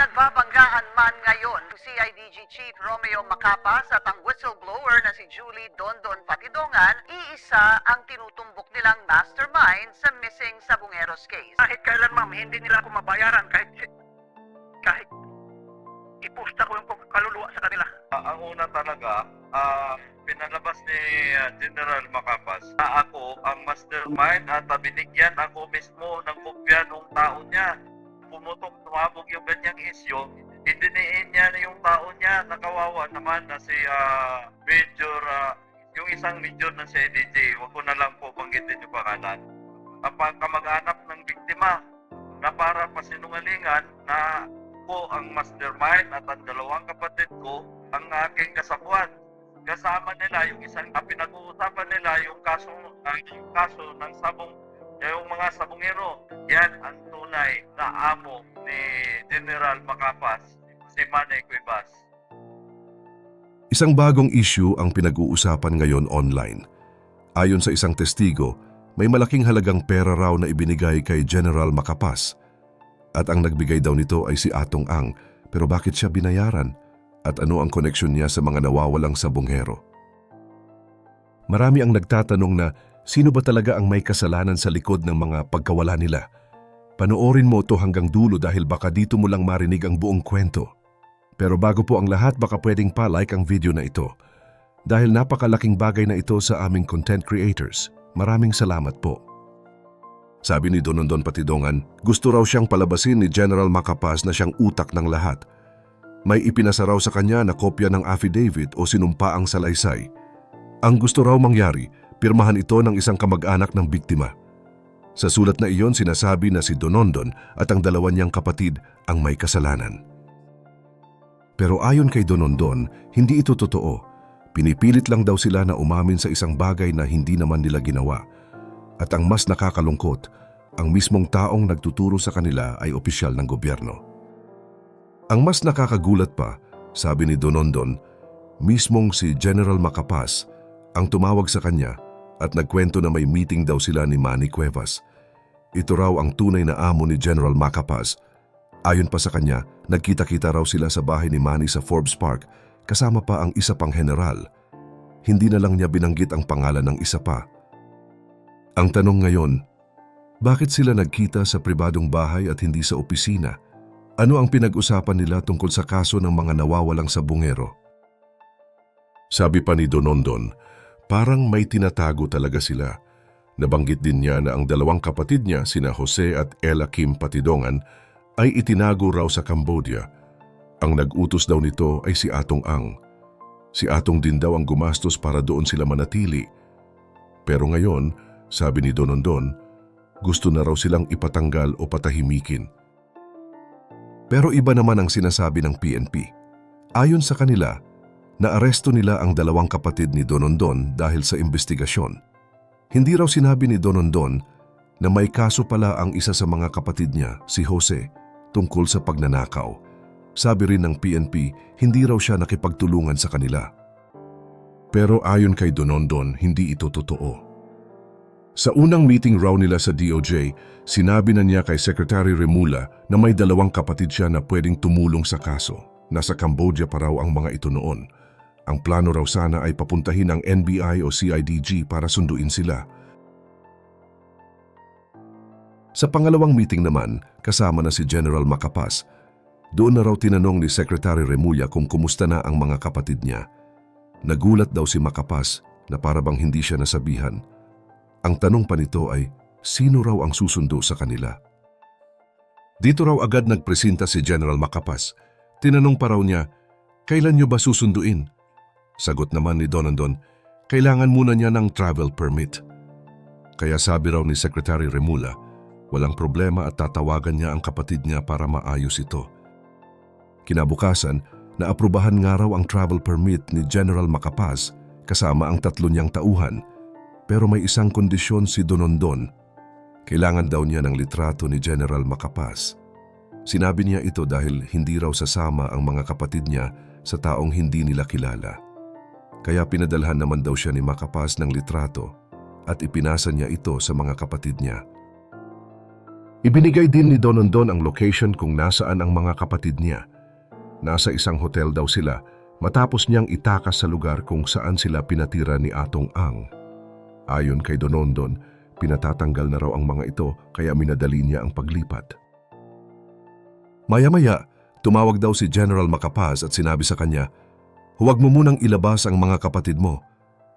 Nagbabanggaan man ngayon CIDG Chief Romeo Macapas at ang whistleblower na si Julie Dondon Patidongan, iisa ang tinutumbok nilang mastermind sa missing Sabungeros case. Kahit kailan ma'am, hindi nila ako mabayaran kahit kahit ipusta ko yung kaluluwa sa kanila. Ah, ang una talaga, ah, pinalabas ni ah, General Macapas na ako ang mastermind at binigyan ako mismo ng kopya ng tao niya. Pumutok, tumabog yung ganyang isyo, idiniin niya na yung tao niya, nakawawa naman na si ah, Major, ah, yung isang major ng CDJ, wag ko na lang po banggitin yung pangalan. Ang kamag-anak ng biktima na para pasinungalingan na ko ang mastermind at ang dalawang kapatid ko ang aking kasakuan. Kasama nila yung isang uh, pinag-uusapan nila yung kaso ah, yung kaso ng sabong yung mga sabongero. Yan ang tunay na amo ni General Macapas, si Manny Cuevas. Isang bagong issue ang pinag-uusapan ngayon online. Ayon sa isang testigo, may malaking halagang pera raw na ibinigay kay General Macapas. At ang nagbigay daw nito ay si Atong Ang, pero bakit siya binayaran? At ano ang koneksyon niya sa mga nawawalang sabonghero? Marami ang nagtatanong na sino ba talaga ang may kasalanan sa likod ng mga pagkawala nila? Panoorin mo ito hanggang dulo dahil baka dito mo lang marinig ang buong kwento. Pero bago po ang lahat baka pwedeng pa-like ang video na ito. Dahil napakalaking bagay na ito sa aming content creators. Maraming salamat po. Sabi ni Donondon Patidongan, gusto raw siyang palabasin ni General Macapas na siyang utak ng lahat. May ipinasa raw sa kanya na kopya ng affidavit o sinumpaang salaysay. Ang gusto raw mangyari, pirmahan ito ng isang kamag-anak ng biktima. Sa sulat na iyon sinasabi na si Donondon at ang dalawa niyang kapatid ang may kasalanan. Pero ayon kay Donondon, hindi ito totoo. Pinipilit lang daw sila na umamin sa isang bagay na hindi naman nila ginawa. At ang mas nakakalungkot, ang mismong taong nagtuturo sa kanila ay opisyal ng gobyerno. Ang mas nakakagulat pa, sabi ni Donondon, mismong si General Macapas ang tumawag sa kanya at nagkwento na may meeting daw sila ni Manny Cuevas. Ito raw ang tunay na amo ni General Macapas. Ayon pa sa kanya, nagkita-kita raw sila sa bahay ni Manny sa Forbes Park kasama pa ang isa pang general. Hindi na lang niya binanggit ang pangalan ng isa pa. Ang tanong ngayon, bakit sila nagkita sa pribadong bahay at hindi sa opisina? Ano ang pinag-usapan nila tungkol sa kaso ng mga nawawalang sabungero? Sabi pa ni Donondon, parang may tinatago talaga sila. Nabanggit din niya na ang dalawang kapatid niya, sina Jose at Ella Kim Patidongan, ay itinago raw sa Cambodia. Ang nag-utos daw nito ay si Atong Ang. Si Atong din daw ang gumastos para doon sila manatili. Pero ngayon, sabi ni Donondon, gusto na raw silang ipatanggal o patahimikin. Pero iba naman ang sinasabi ng PNP. Ayon sa kanila, naaresto nila ang dalawang kapatid ni Donondon dahil sa investigasyon. Hindi raw sinabi ni Donondon na may kaso pala ang isa sa mga kapatid niya, si Jose, tungkol sa pagnanakaw. Sabi rin ng PNP, hindi raw siya nakipagtulungan sa kanila. Pero ayon kay Donondon, hindi ito totoo. Sa unang meeting raw nila sa DOJ, sinabi na niya kay Secretary Remula na may dalawang kapatid siya na pwedeng tumulong sa kaso. Nasa Cambodia pa raw ang mga ito noon. Ang plano raw sana ay papuntahin ang NBI o CIDG para sunduin sila. Sa pangalawang meeting naman, kasama na si General Macapas, doon na raw tinanong ni Secretary Remulla kung kumusta na ang mga kapatid niya. Nagulat daw si Macapas na para bang hindi siya nasabihan. Ang tanong pa nito ay, sino raw ang susundo sa kanila? Dito raw agad nagpresenta si General Macapas. Tinanong pa raw niya, kailan niyo ba susunduin? Sagot naman ni Donandon, kailangan muna niya ng travel permit. Kaya sabi raw ni Secretary Remula, walang problema at tatawagan niya ang kapatid niya para maayos ito. Kinabukasan, naaprubahan nga raw ang travel permit ni General Macapaz kasama ang tatlo niyang tauhan. Pero may isang kondisyon si Donondon. Kailangan daw niya ng litrato ni General Macapaz. Sinabi niya ito dahil hindi raw sasama ang mga kapatid niya sa taong hindi nila kilala. Kaya pinadalhan naman daw siya ni Macapaz ng litrato at ipinasa niya ito sa mga kapatid niya. Ibinigay din ni Donondon ang location kung nasaan ang mga kapatid niya. Nasa isang hotel daw sila matapos niyang itakas sa lugar kung saan sila pinatira ni Atong Ang. Ayon kay Donondon, pinatatanggal na raw ang mga ito kaya minadali niya ang paglipat. Maya-maya, tumawag daw si General Macapaz at sinabi sa kanya, Huwag mo munang ilabas ang mga kapatid mo.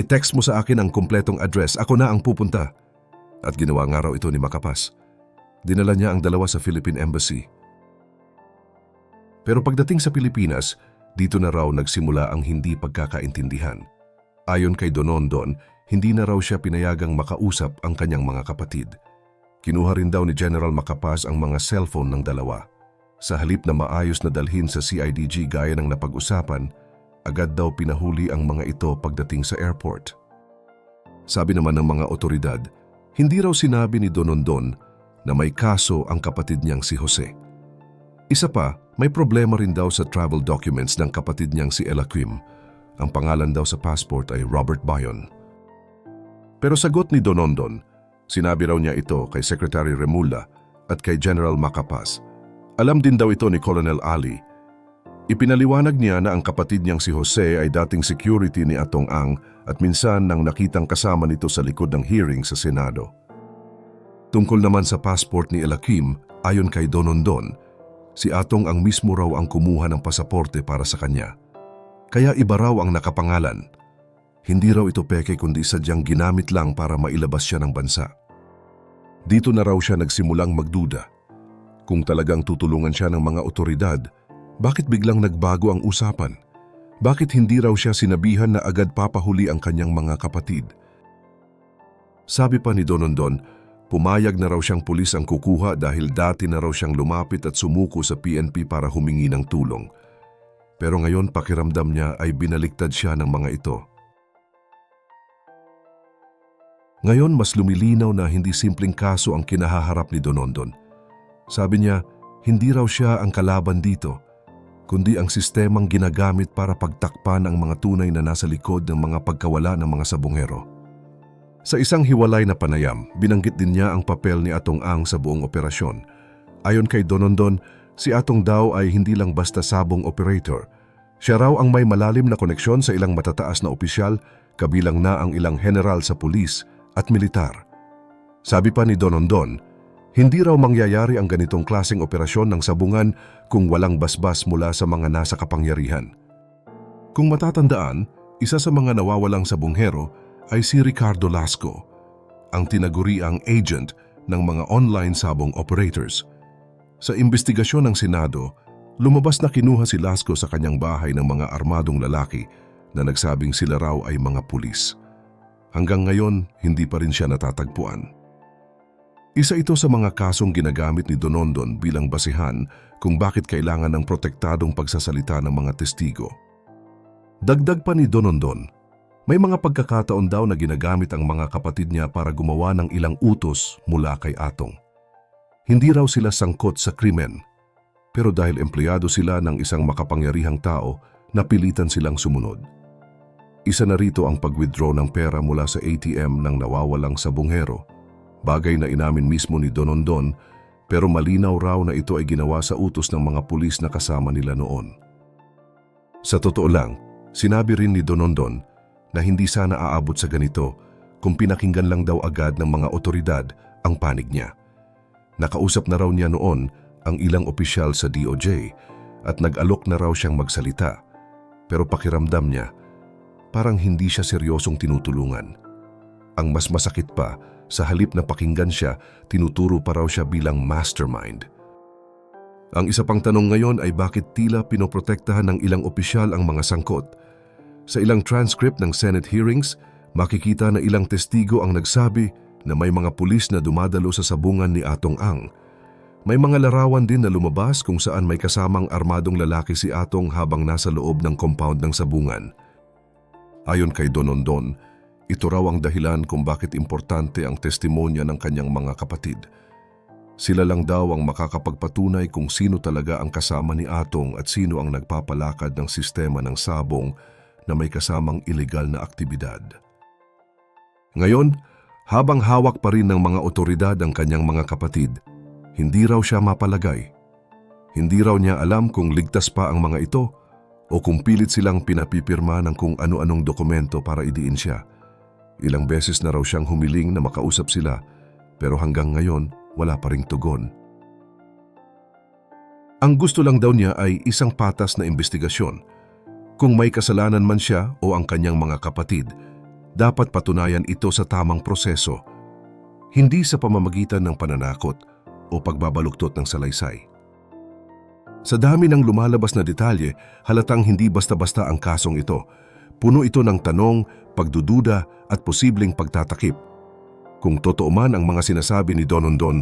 I-text mo sa akin ang kumpletong address, ako na ang pupunta. At ginawa nga raw ito ni Macapaz. Dinala niya ang dalawa sa Philippine Embassy. Pero pagdating sa Pilipinas, dito na raw nagsimula ang hindi pagkakaintindihan. Ayon kay Donondon, hindi na raw siya pinayagang makausap ang kanyang mga kapatid. Kinuha rin daw ni General Macapaz ang mga cellphone ng dalawa. Sa halip na maayos na dalhin sa CIDG gaya ng napag-usapan, agad daw pinahuli ang mga ito pagdating sa airport. Sabi naman ng mga otoridad, hindi raw sinabi ni Donondon na may kaso ang kapatid niyang si Jose. Isa pa, may problema rin daw sa travel documents ng kapatid niyang si Elaquim. Ang pangalan daw sa passport ay Robert Bayon. Pero sagot ni Donondon, sinabi raw niya ito kay Secretary Remulla at kay General Macapaz. Alam din daw ito ni Colonel Ali. Ipinaliwanag niya na ang kapatid niyang si Jose ay dating security ni Atong Ang at minsan nang nakitang kasama nito sa likod ng hearing sa Senado. Tungkol naman sa passport ni Elakim, ayon kay Donondon, si Atong ang mismo raw ang kumuha ng pasaporte para sa kanya. Kaya iba raw ang nakapangalan. Hindi raw ito peke kundi sadyang ginamit lang para mailabas siya ng bansa. Dito na raw siya nagsimulang magduda. Kung talagang tutulungan siya ng mga otoridad, bakit biglang nagbago ang usapan? Bakit hindi raw siya sinabihan na agad papahuli ang kanyang mga kapatid? Sabi pa ni Donondon, pumayag na raw siyang pulis ang kukuha dahil dati na raw siyang lumapit at sumuko sa PNP para humingi ng tulong. Pero ngayon pakiramdam niya ay binaliktad siya ng mga ito. Ngayon mas lumilinaw na hindi simpleng kaso ang kinahaharap ni Donondon. Sabi niya, hindi raw siya ang kalaban dito, kundi ang sistemang ginagamit para pagtakpan ang mga tunay na nasa likod ng mga pagkawala ng mga sabongero. Sa isang hiwalay na panayam, binanggit din niya ang papel ni Atong Ang sa buong operasyon. Ayon kay Donondon, si Atong daw ay hindi lang basta sabong operator. Siya raw ang may malalim na koneksyon sa ilang matataas na opisyal, kabilang na ang ilang general sa pulis at militar. Sabi pa ni Donondon, hindi raw mangyayari ang ganitong klaseng operasyon ng sabungan kung walang basbas mula sa mga nasa kapangyarihan. Kung matatandaan, isa sa mga nawawalang sabunghero ay si Ricardo Lasco, ang tinaguriang agent ng mga online sabong operators. Sa investigasyon ng Senado, lumabas na kinuha si Lasco sa kanyang bahay ng mga armadong lalaki na nagsabing sila raw ay mga pulis. Hanggang ngayon, hindi pa rin siya natatagpuan. Isa ito sa mga kasong ginagamit ni Donondon bilang basihan kung bakit kailangan ng protektadong pagsasalita ng mga testigo. Dagdag pa ni Donondon, may mga pagkakataon daw na ginagamit ang mga kapatid niya para gumawa ng ilang utos mula kay Atong. Hindi raw sila sangkot sa krimen, pero dahil empleyado sila ng isang makapangyarihang tao, napilitan silang sumunod. Isa na rito ang pag-withdraw ng pera mula sa ATM ng nawawalang sabonghero, bagay na inamin mismo ni Donondon pero malinaw raw na ito ay ginawa sa utos ng mga pulis na kasama nila noon. Sa totoo lang, sinabi rin ni Donondon na hindi sana aabot sa ganito kung pinakinggan lang daw agad ng mga otoridad ang panig niya. Nakausap na raw niya noon ang ilang opisyal sa DOJ at nag-alok na raw siyang magsalita. Pero pakiramdam niya, parang hindi siya seryosong tinutulungan. Ang mas masakit pa, sa halip na pakinggan siya, tinuturo pa raw siya bilang mastermind. Ang isa pang tanong ngayon ay bakit tila pinoprotektahan ng ilang opisyal ang mga sangkot. Sa ilang transcript ng Senate hearings, makikita na ilang testigo ang nagsabi na may mga pulis na dumadalo sa sabungan ni Atong Ang. May mga larawan din na lumabas kung saan may kasamang armadong lalaki si Atong habang nasa loob ng compound ng sabungan. Ayon kay Donondon, ito raw ang dahilan kung bakit importante ang testimonya ng kanyang mga kapatid. Sila lang daw ang makakapagpatunay kung sino talaga ang kasama ni Atong at sino ang nagpapalakad ng sistema ng sabong na may kasamang ilegal na aktibidad. Ngayon, habang hawak pa rin ng mga otoridad ang kanyang mga kapatid, Hindi raw siya mapalagay. Hindi raw niya alam kung ligtas pa ang mga ito o kung pilit silang pinapipirma ng kung ano-anong dokumento para idiin siya. Ilang beses na raw siyang humiling na makausap sila pero hanggang ngayon wala pa ring tugon. Ang gusto lang daw niya ay isang patas na investigasyon. Kung may kasalanan man siya o ang kanyang mga kapatid, dapat patunayan ito sa tamang proseso, hindi sa pamamagitan ng pananakot o pagbabaluktot ng salaysay. Sa dami ng lumalabas na detalye, halatang hindi basta-basta ang kasong ito. Puno ito ng tanong, pagdududa at posibleng pagtatakip. Kung totoo man ang mga sinasabi ni Donondon,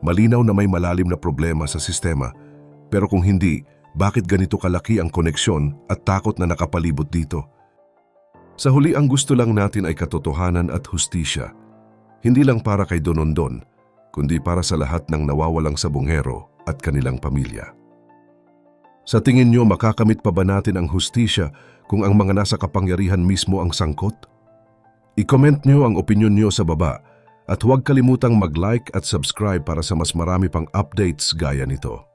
malinaw na may malalim na problema sa sistema. Pero kung hindi, bakit ganito kalaki ang koneksyon at takot na nakapalibot dito? Sa huli ang gusto lang natin ay katotohanan at hustisya. Hindi lang para kay Donondon, kundi para sa lahat ng nawawalang sabungero at kanilang pamilya. Sa tingin nyo, makakamit pa ba natin ang hustisya kung ang mga nasa kapangyarihan mismo ang sangkot? I-comment nyo ang opinion nyo sa baba at huwag kalimutang mag-like at subscribe para sa mas marami pang updates gaya nito.